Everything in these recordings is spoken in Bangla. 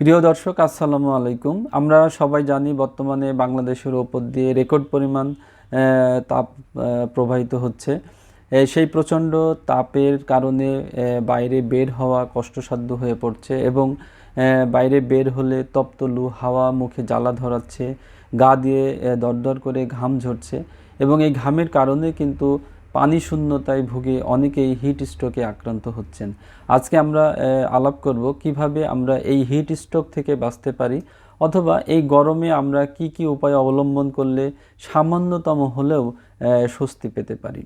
প্রিয় দর্শক, আসসালামু আলাইকুম। আমরা সবাই জানি বর্তমানে বাংলাদেশের ওপর দিয়ে রেকর্ড পরিমাণ তাপ প্রবাহিত হচ্ছে। সেই প্রচণ্ড তাপের কারণে বাইরে বের হওয়া কষ্টসাধ্য হয়ে পড়ছে এবং বাইরে বের হলে তপ্ত লু হাওয়া মুখে জ্বালা ধরাচ্ছে, গা দিয়ে দরদর করে ঘাম ঝরছে এবং এই ঘামের কারণে কিন্তু পানি শূন্যতায় ভুগে অনেকেই হিট স্ট্রোকে আক্রান্ত হচ্ছেন। আজকে আমরা আলাপ করব কীভাবে আমরা এই হিট স্ট্রোক থেকে বাঁচতে পারি অথবা এই গরমে আমরা কি কি উপায় অবলম্বন করলে সামান্যতম হলেও স্বস্তি পেতে পারি।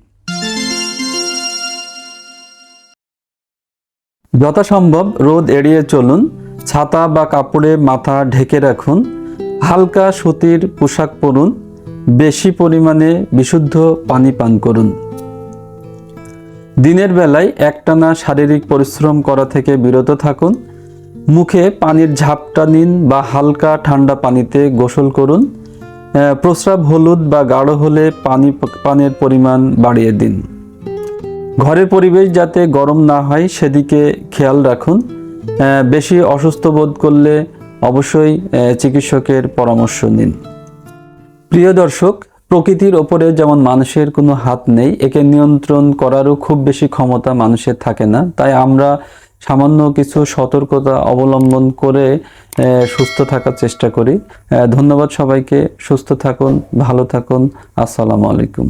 যথাসম্ভব রোদ এড়িয়ে চলুন, ছাতা বা কাপড়ে মাথা ঢেকে রাখুন, হালকা সুতির পোশাক পরুন, বেশি পরিমাণে বিশুদ্ধ পানি পান করুন। দিনের বেলায় একটানা শারীরিক পরিশ্রম করা থেকে বিরত থাকুন। মুখে পানির ঝাপটা নিন বা হালকা ঠান্ডা পানিতে গোসল করুন। প্রস্রাব হলুদ বা গাঢ় হলে পানি পানের পরিমাণ বাড়িয়ে দিন। ঘরের পরিবেশ যাতে গরম না হয় সেদিকে খেয়াল রাখুন। বেশি অসুস্থ বোধ করলে অবশ্যই চিকিৎসকের পরামর্শ নিন। প্রিয় দর্শক প্রকৃতির ওপরে যেমন মানুষের কোনো হাত নেই, একে নিয়ন্ত্রণ করারও খুব বেশি ক্ষমতা মানুষের থাকে না। তাই আমরা সামান্য কিছু সতর্কতা অবলম্বন করে সুস্থ থাকার চেষ্টা করি। ধন্যবাদ সবাইকে। সুস্থ থাকুন, ভালো থাকুন। আসসালামু আলাইকুম।